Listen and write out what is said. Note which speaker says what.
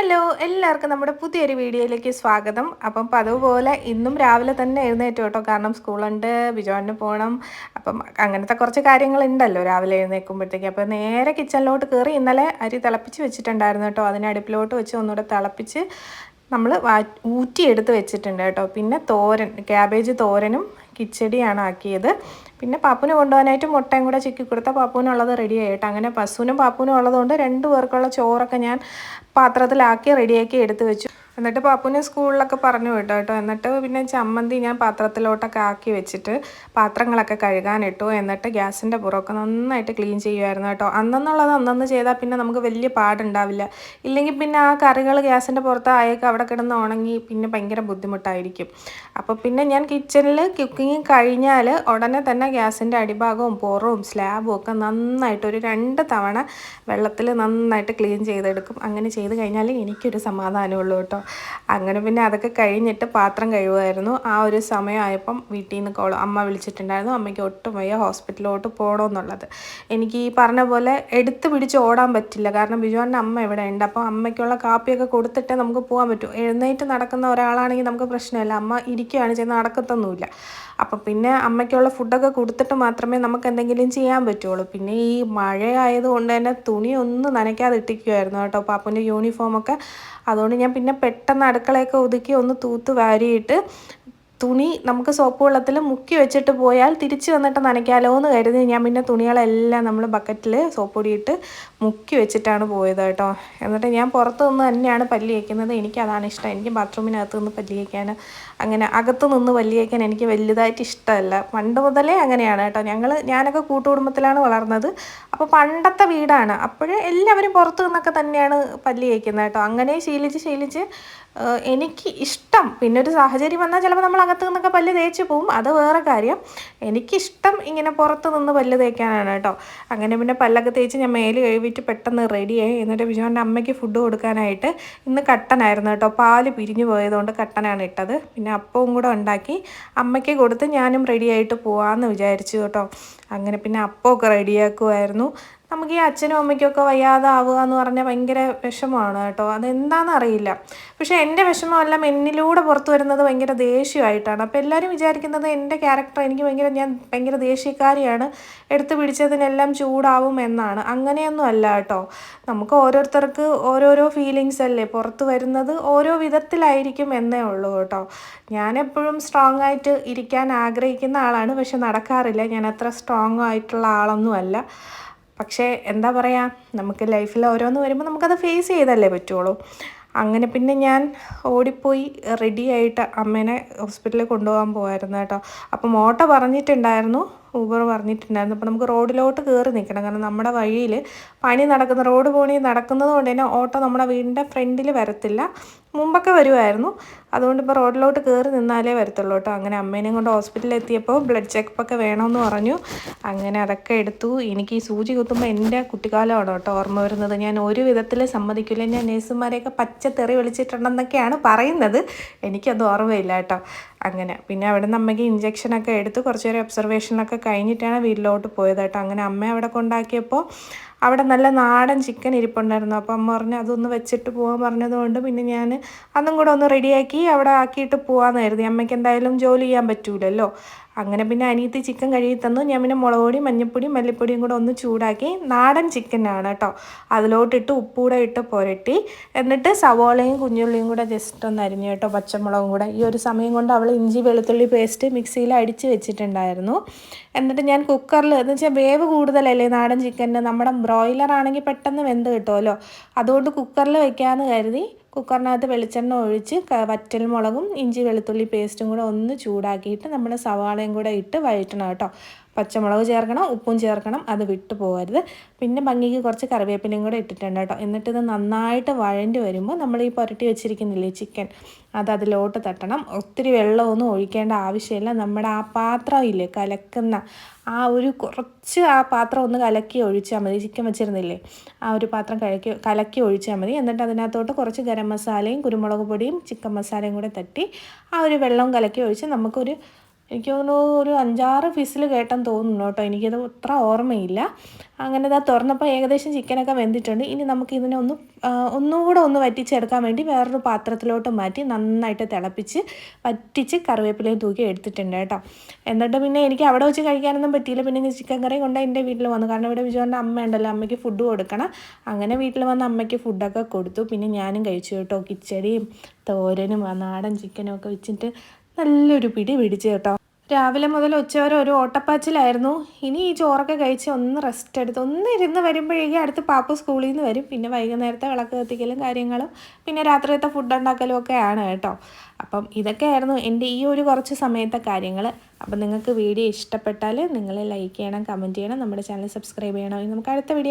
Speaker 1: എല്ലാവർക്കും നമ്മുടെ പുതിയൊരു വീഡിയോയിലേക്ക് സ്വാഗതം. അപ്പം പതിവ് പോലെ ഇന്നും രാവിലെ തന്നെ എഴുന്നേറ്റു കേട്ടോ. കാരണം സ്കൂളുണ്ട് ബിജോണിന് പോകണം. അപ്പം അങ്ങനത്തെ കുറച്ച് കാര്യങ്ങളുണ്ടല്ലോ രാവിലെ എഴുന്നേൽക്കുമ്പോഴത്തേക്ക്. അപ്പോൾ നേരെ കിച്ചണിലോട്ട് കയറി ഇന്നലെ അരി തിളപ്പിച്ച് വെച്ചിട്ടുണ്ടായിരുന്നു കേട്ടോ. അതിനെ അടുപ്പിലോട്ട് വെച്ച് ഒന്നുകൂടെ തിളപ്പിച്ച് നമ്മൾ ഊറ്റിയെടുത്ത് വെച്ചിട്ടുണ്ട് കേട്ടോ. പിന്നെ തോരൻ ക്യാബേജ് തോരനും കിച്ചടിയാണ് ആക്കിയത്. പിന്നെ പാപ്പുന് കൊണ്ടുപോകാനായിട്ട് മുട്ടയും കൂടെ ചിക്കി കൊടുത്താൽ പാപ്പുവിനുള്ളത് റെഡി ആയിട്ട് അങ്ങനെ പശുവിനും പാപ്പുവിനും ഉള്ളതുകൊണ്ട് രണ്ട് പേർക്കുള്ള ചോറൊക്കെ ഞാൻ പാത്രത്തിലാക്കി റെഡിയാക്കി എടുത്ത് വെച്ചു. എന്നിട്ട് പാപ്പുവിനെ സ്കൂളിലൊക്കെ പറഞ്ഞു വിട്ടു കേട്ടോ. എന്നിട്ട് പിന്നെ ചമ്മന്തി ഞാൻ പാത്രത്തിലോട്ടൊക്കെ ആക്കി വെച്ചിട്ട് പാത്രങ്ങളൊക്കെ കഴുകാനിട്ടു എന്നിട്ട് ഗ്യാസിന്റെ പുറമൊക്കെ നന്നായിട്ട് ക്ലീൻ ചെയ്യുമായിരുന്നു കേട്ടോ. അന്നെന്നുള്ളത് അന്നന്ന് ചെയ്താൽ പിന്നെ നമുക്ക് വലിയ പാടുണ്ടാവില്ല. ഇല്ലെങ്കിൽ പിന്നെ ആ കറികൾ ഗ്യാസിന്റെ പുറത്ത് ആയൊക്കെ അവിടെ കിടന്ന് ഉണങ്ങി പിന്നെ ഭയങ്കര ബുദ്ധിമുട്ടായിരിക്കും. അപ്പോൾ പിന്നെ ഞാൻ കിച്ചണിൽ കുക്കിംഗ് കഴിഞ്ഞാൽ ഉടനെ തന്നെ ഗ്യാസിന്റെ അടിഭാഗവും പുറവും സ്ലാബും ഒക്കെ നന്നായിട്ട് ഒരു രണ്ട് തവണ വെള്ളത്തിൽ നന്നായിട്ട് ക്ലീൻ ചെയ്തെടുക്കും. അങ്ങനെ ചെയ്ത് കഴിഞ്ഞാൽ എനിക്കൊരു സമാധാനമുള്ളൂ കേട്ടോ. അങ്ങനെ പിന്നെ അതൊക്കെ കഴിഞ്ഞിട്ട് പാത്രം കഴുകുമായിരുന്നു. ആ ഒരു സമയമായപ്പം വീട്ടിൽ നിന്ന് കോൾ അമ്മ വിളിച്ചിട്ടുണ്ടായിരുന്നു. അമ്മയ്ക്ക് ഒട്ടും വയ്യ ഹോസ്പിറ്റലിലോട്ട് പോകണമെന്നുള്ളത് എനിക്ക് ഈ പറഞ്ഞ പോലെ എടുത്ത് പിടിച്ച് ഓടാൻ പറ്റില്ല. കാരണം ബിജുവാന്റെ അമ്മ ഇവിടെ ഉണ്ട് അപ്പോൾ അമ്മയ്ക്കുള്ള കാപ്പിയൊക്കെ കൊടുത്തിട്ടേ നമുക്ക് പോകാൻ പറ്റൂ. എഴുന്നേറ്റ് നടക്കുന്ന ഒരാളാണെങ്കിൽ നമുക്ക് പ്രശ്നമില്ല. അമ്മ ഇരിക്കുകയാണ് ചെയ്യുന്നത്. നടക്കത്തൊന്നുമില്ല. അപ്പോൾ പിന്നെ അമ്മയ്ക്കുള്ള ഫുഡൊക്കെ കൊടുത്തിട്ട് മാത്രമേ നമുക്ക് എന്തെങ്കിലും ചെയ്യാൻ പറ്റുള്ളൂ. പിന്നെ ഈ മഴ ആയതുകൊണ്ട് തന്നെ തുണി ഒന്നും നനയ്ക്കാതെ ഇട്ടിരിക്കുമായിരുന്നു കേട്ടോ. പാപ്പന്റെ യൂണിഫോമൊക്കെ അതുകൊണ്ട് ഞാൻ പിന്നെ പെട്ടെന്ന് അടുക്കളയൊക്കെ ഒതുക്കി ഒന്ന് തൂത്ത് വാരിയിട്ട് തുണി നമുക്ക് സോപ്പ് വെള്ളത്തിൽ മുക്കി വെച്ചിട്ട് പോയാൽ തിരിച്ച് വന്നിട്ട് നനയ്ക്കാലോ എന്ന് കരുതി ഞാൻ പിന്നെ തുണികളെല്ലാം നമ്മൾ ബക്കറ്റിൽ സോപ്പ് പൊടിയിട്ട് മുക്കി വെച്ചിട്ടാണ് പോയത് കേട്ടോ. എന്നിട്ട് ഞാൻ പുറത്ത് നിന്ന് തന്നെയാണ് പല്ലി വയ്ക്കുന്നത് എനിക്കതാണ് ഇഷ്ടം. എനിക്ക് ബാത്റൂമിനകത്ത് നിന്ന് പല്ലി വയ്ക്കാൻ അങ്ങനെ അകത്ത് നിന്ന് പല്ലി വയ്ക്കാൻ എനിക്ക് വലുതായിട്ട് ഇഷ്ടമല്ല. പണ്ട് മുതലേ അങ്ങനെയാണ് കേട്ടോ. ഞങ്ങൾ ഞാനൊക്കെ കൂട്ടുകുടുംബത്തിലാണ് വളർന്നത്. അപ്പോൾ പണ്ടത്തെ വീടാണ്. അപ്പോഴേ എല്ലാവരും പുറത്ത് നിന്നൊക്കെ തന്നെയാണ് പല്ലി വയ്ക്കുന്നത് കേട്ടോ. അങ്ങനെ ശീലിച്ച് ശീലിച്ച് എനിക്ക് ഇഷ്ടം. പിന്നെ ഒരു സാഹചര്യം വന്നാൽ ചിലപ്പോൾ നമ്മൾ അകത്ത് നിന്നൊക്കെ പല്ല് തേച്ച് പോവും. അത് വേറെ കാര്യം. എനിക്കിഷ്ടം ഇങ്ങനെ പുറത്ത് നിന്ന് പല്ല് തേക്കാനാണ് കേട്ടോ. അങ്ങനെ പിന്നെ പല്ലൊക്കെ തേച്ച് ഞാൻ മേൽ കഴുകിയിട്ട് പെട്ടെന്ന് റെഡിയായി എന്നിട്ട് ബിജുവിന്റെ അമ്മയ്ക്ക് ഫുഡ് കൊടുക്കാനായിട്ട് ഇന്ന് കട്ടനായിരുന്നു കേട്ടോ. പാൽ പിരിഞ്ഞു പോയതുകൊണ്ട് കട്ടനാണ് ഇട്ടത്. പിന്നെ അപ്പവും കൂടെ ഉണ്ടാക്കി അമ്മയ്ക്ക് കൊടുത്ത് ഞാനും റെഡിയായിട്ട് പോവാമെന്ന് വിചാരിച്ചു കേട്ടോ. അങ്ങനെ പിന്നെ അപ്പമൊക്കെ റെഡിയാക്കുമായിരുന്നു നമുക്ക് ഈ അച്ഛനും അമ്മയ്ക്കൊക്കെ വയ്യാതാവുക എന്ന് പറഞ്ഞാൽ ഭയങ്കര വിഷമമാണ് കേട്ടോ. അതെന്താണെന്ന് അറിയില്ല. പക്ഷേ എന്റെ വിഷമമെല്ലാം എന്നിലൂടെ പുറത്തു വരുന്നത് ഭയങ്കര ദേഷ്യമായിട്ടാണ്. അപ്പോൾ എല്ലാവരും വിചാരിക്കുന്നത് എന്റെ ക്യാരക്ടർ എനിക്ക് ഭയങ്കര ഞാൻ ഭയങ്കര ദേഷ്യക്കാരിയാണ്. എടുത്തു പിടിച്ചതിനെല്ലാം ചൂടാവും എന്നാണ്. അങ്ങനെയൊന്നും അല്ല കേട്ടോ. നമുക്ക് ഓരോരുത്തർക്ക് ഓരോരോ ഫീലിങ്സ് അല്ലേ? പുറത്തു വരുന്നത് ഓരോ വിധത്തിലായിരിക്കും എന്നേ ഉള്ളൂ കേട്ടോ. ഞാൻ എപ്പോഴും സ്ട്രോങ് ആയിട്ട് ഇരിക്കാൻ ആഗ്രഹിക്കുന്ന ആളാണ്. പക്ഷെ നടക്കാറില്ല. ഞാൻ അത്ര സ്ട്രോങ് ആയിട്ടുള്ള ആളൊന്നും അല്ല പക്ഷേ എന്താ പറയുക നമുക്ക് ലൈഫിൽ ഓരോന്ന് വരുമ്പോൾ നമുക്കത് ഫേസ് ചെയ്തല്ലേ പറ്റുള്ളൂ. അങ്ങനെ പിന്നെ ഞാൻ ഓടിപ്പോയി റെഡി ആയിട്ട് അമ്മേനെ ഹോസ്പിറ്റലിൽ കൊണ്ടുപോകാൻ പോകായിരുന്നു കേട്ടോ. അപ്പം ഓട്ടോ പറഞ്ഞിട്ടുണ്ടായിരുന്നു ഊബർ പറഞ്ഞിട്ടുണ്ടായിരുന്നു. അപ്പോൾ നമുക്ക് റോഡിലോട്ട് കയറി നിൽക്കണം കാരണം നമ്മുടെ വഴിയിൽ പണി നടക്കുന്ന റോഡ് പണി നടക്കുന്നത് കൊണ്ട് തന്നെ ഓട്ടോ നമ്മുടെ വീടിന്റെ ഫ്രണ്ടിൽ വരത്തില്ല. മുമ്പൊക്കെ വരുമായിരുന്നു അതുകൊണ്ട് ഇപ്പോൾ റോഡിലോട്ട് കയറി നിന്നാലേ വരത്തുള്ളൂ കേട്ടോ. അങ്ങനെ അമ്മേനെയും കൊണ്ട് ഹോസ്പിറ്റലിൽ എത്തിയപ്പോൾ ബ്ലഡ് ചെക്കപ്പൊക്കെ വേണമെന്ന് പറഞ്ഞു. അങ്ങനെ അതൊക്കെ എടുത്തു. എനിക്ക് ഈ സൂചി കുത്തുമ്പോൾ എന്റെ കുട്ടിക്കാലമാണ് കേട്ടോ ഓർമ്മ വരുന്നത്. ഞാൻ ഒരു വിധത്തിൽ സമ്മതിക്കില്ല. ഞാൻ നേഴ്സുമാരെയൊക്കെ പച്ച തെറി വിളിച്ചിട്ടുണ്ടെന്നൊക്കെയാണ് പറയുന്നത്. എനിക്കത് ഓർമ്മയില്ല കേട്ടോ. അങ്ങനെ. പിന്നെ അവിടെ നിന്ന് അമ്മയ്ക്ക് ഇഞ്ചക്ഷനൊക്കെ എടുത്ത് കുറച്ച് നേരം ഒബ്സർവേഷനൊക്കെ കഴിഞ്ഞിട്ടാണ് വീട്ടിലോട്ട് പോയത് കേട്ടോ. അങ്ങനെ അമ്മ അവിടെ കൊണ്ടാക്കിയപ്പോൾ അവിടെ നല്ല നാടൻ ചിക്കൻ ഇരിപ്പുണ്ടായിരുന്നു. അപ്പോൾ അമ്മ പറഞ്ഞു അതൊന്ന് വെച്ചിട്ട് പോകാൻ പറഞ്ഞതുകൊണ്ട് പിന്നെ ഞാൻ അതും കൂടെ ഒന്ന് റെഡിയാക്കി അവിടെ ആക്കിയിട്ട് പോകാമെന്ന് കരുതി. അമ്മയ്ക്ക് എന്തായാലും ജോലി ചെയ്യാൻ പറ്റൂലല്ലോ. അങ്ങനെ പിന്നെ അനിയത്തി ചിക്കൻ കഴുകി തന്നു. ഞാൻ പിന്നെ മുളക് പൊടി മഞ്ഞൾപ്പൊടി മല്ലിപ്പൊടിയും കൂടെ ഒന്ന് ചൂടാക്കി നാടൻ ചിക്കനാണ് കേട്ടോ. അതിലോട്ടിട്ട് ഉപ്പൂടെ ഇട്ട് പുരട്ടി. എന്നിട്ട് സവോളയും കുഞ്ഞുള്ളിയും കൂടെ ജസ്റ്റ് ഒന്ന് അരിഞ്ഞു കേട്ടോ പച്ചമുളകും കൂടെ. ഈ ഒരു സമയം കൊണ്ട് അവൾ ഇഞ്ചി വെളുത്തുള്ളി പേസ്റ്റ് മിക്സിയിൽ അടിച്ച് വെച്ചിട്ടുണ്ടായിരുന്നു. എന്നിട്ട് ഞാൻ കുക്കറിൽ എന്ന് വെച്ചാൽ വേവ് കൂടുതലല്ലേ നാടൻ ചിക്കന്? നമ്മുടെ ബ്രോയിലർ ആണെങ്കിൽ പെട്ടെന്ന് വെന്ത് കിട്ടുമല്ലോ. അതുകൊണ്ട് കുക്കറിൽ വെക്കാമെന്ന് കരുതി കുക്കറിനകത്ത് വെളിച്ചെണ്ണ ഒഴിച്ച് വറ്റൽ മുളകും ഇഞ്ചി വെളുത്തുള്ളി പേസ്റ്റും കൂടെ ഒന്ന് ചൂടാക്കിയിട്ട് നമ്മൾ സവാളയും കൂടെ ഇട്ട് വഴറ്റണം കേട്ടോ. പച്ചമുളക് ചേർക്കണം ഉപ്പും ചേർക്കണം അത് വിട്ടു പോകരുത്. പിന്നെ ഭംഗിക്ക് കുറച്ച് കറിവേപ്പിലയും കൂടെ ഇട്ടിട്ടുണ്ട് കേട്ടോ. എന്നിട്ട് ഇത് നന്നായിട്ട് വഴണ്ടി വരുമ്പോൾ നമ്മൾ ഈ പുരട്ടി വെച്ചിരിക്കുന്നില്ലേ ചിക്കൻ അത് അതിലോട്ട് തട്ടണം. ഒത്തിരി വെള്ളമൊന്നും ഒഴിക്കേണ്ട ആവശ്യമില്ല. നമ്മുടെ ആ പാത്രം ഇല്ലേ കലക്കുന്ന ആ ഒരു കുറച്ച് ആ പാത്രം ഒന്ന് കലക്കി ഒഴിച്ചാൽ മതി. ചിക്കൻ വെച്ചിരുന്നില്ലേ ആ ഒരു പാത്രം കലക്കി കലക്കി ഒഴിച്ചാൽ മതി. എന്നിട്ട് അതിനകത്തോട്ട് കുറച്ച് ഗരം മസാലയും കുരുമുളക് പൊടിയും ചിക്കൻ മസാലയും കൂടെ തട്ടി ആ ഒരു വെള്ളം കലക്കി ഒഴിച്ച് നമുക്കൊരു എനിക്ക് തോന്നുന്നു ഒരു അഞ്ചാറ് ഫിസിൽ കേട്ടെന്ന് തോന്നുന്നു കേട്ടോ. എനിക്കത് അത്ര ഓർമ്മയില്ല. അങ്ങനെ ഇതാ തുറന്നപ്പോൾ ഏകദേശം ചിക്കനൊക്കെ വെന്തിട്ടുണ്ട്. ഇനി നമുക്ക് ഇതിനെ ഒന്ന് ഒന്നുകൂടെ ഒന്ന് വറ്റിച്ചെടുക്കാൻ വേണ്ടി വേറൊരു പാത്രത്തിലോട്ട് മാറ്റി നന്നായിട്ട് തിളപ്പിച്ച് വറ്റിച്ച് കറിവേപ്പിലയും തൂക്കി എടുത്തിട്ടുണ്ട് കേട്ടോ. എന്നിട്ട് പിന്നെ എനിക്ക് അവിടെ വെച്ച് കഴിക്കാനൊന്നും പറ്റിയില്ല. പിന്നെ ചിക്കൻ കറി കൊണ്ട് എന്റെ വീട്ടിൽ വന്നു. കാരണം ഇവിടെ വിജുവിന്റെ അമ്മ ഉണ്ടല്ലോ. അമ്മയ്ക്ക് ഫുഡ് കൊടുക്കണം. അങ്ങനെ വീട്ടിൽ വന്ന് അമ്മയ്ക്ക് ഫുഡൊക്കെ കൊടുത്തു. പിന്നെ ഞാനും കഴിച്ചു കേട്ടോ. കിച്ചടിയും തോരനും നാടൻ ചിക്കനും ഒക്കെ വെച്ചിട്ട് നല്ലൊരു പിടി പിടിച്ചു കേട്ടോ. രാവിലെ മുതൽ ഉച്ച വരെ ഒരു ഓട്ടപ്പാച്ചിലായിരുന്നു. ഇനി ഈ ചോറൊക്കെ കഴിച്ച് ഒന്ന് റെസ്റ്റ് എടുത്ത് ഒന്ന് ഇരുന്ന് വരുമ്പോഴേക്കും അടുത്ത് പാപ്പ സ്കൂളിൽ നിന്ന് വരും. പിന്നെ വൈകുന്നേരത്തെ വിളക്ക് കത്തിക്കലും കാര്യങ്ങളും പിന്നെ രാത്രിയത്തെ ഫുഡ് ഉണ്ടാക്കലും ഒക്കെ ആണ് കേട്ടോ. അപ്പം ഇതൊക്കെയായിരുന്നു എന്റെ ഈ ഒരു കുറച്ച് സമയത്തെ കാര്യങ്ങൾ. അപ്പം നിങ്ങൾക്ക് വീഡിയോ ഇഷ്ടപ്പെട്ടാൽ നിങ്ങൾ ലൈക്ക് ചെയ്യണം കമന്റ് ചെയ്യണം നമ്മുടെ ചാനൽ സബ്സ്ക്രൈബ് ചെയ്യണം. നമുക്ക് അടുത്ത വീഡിയോ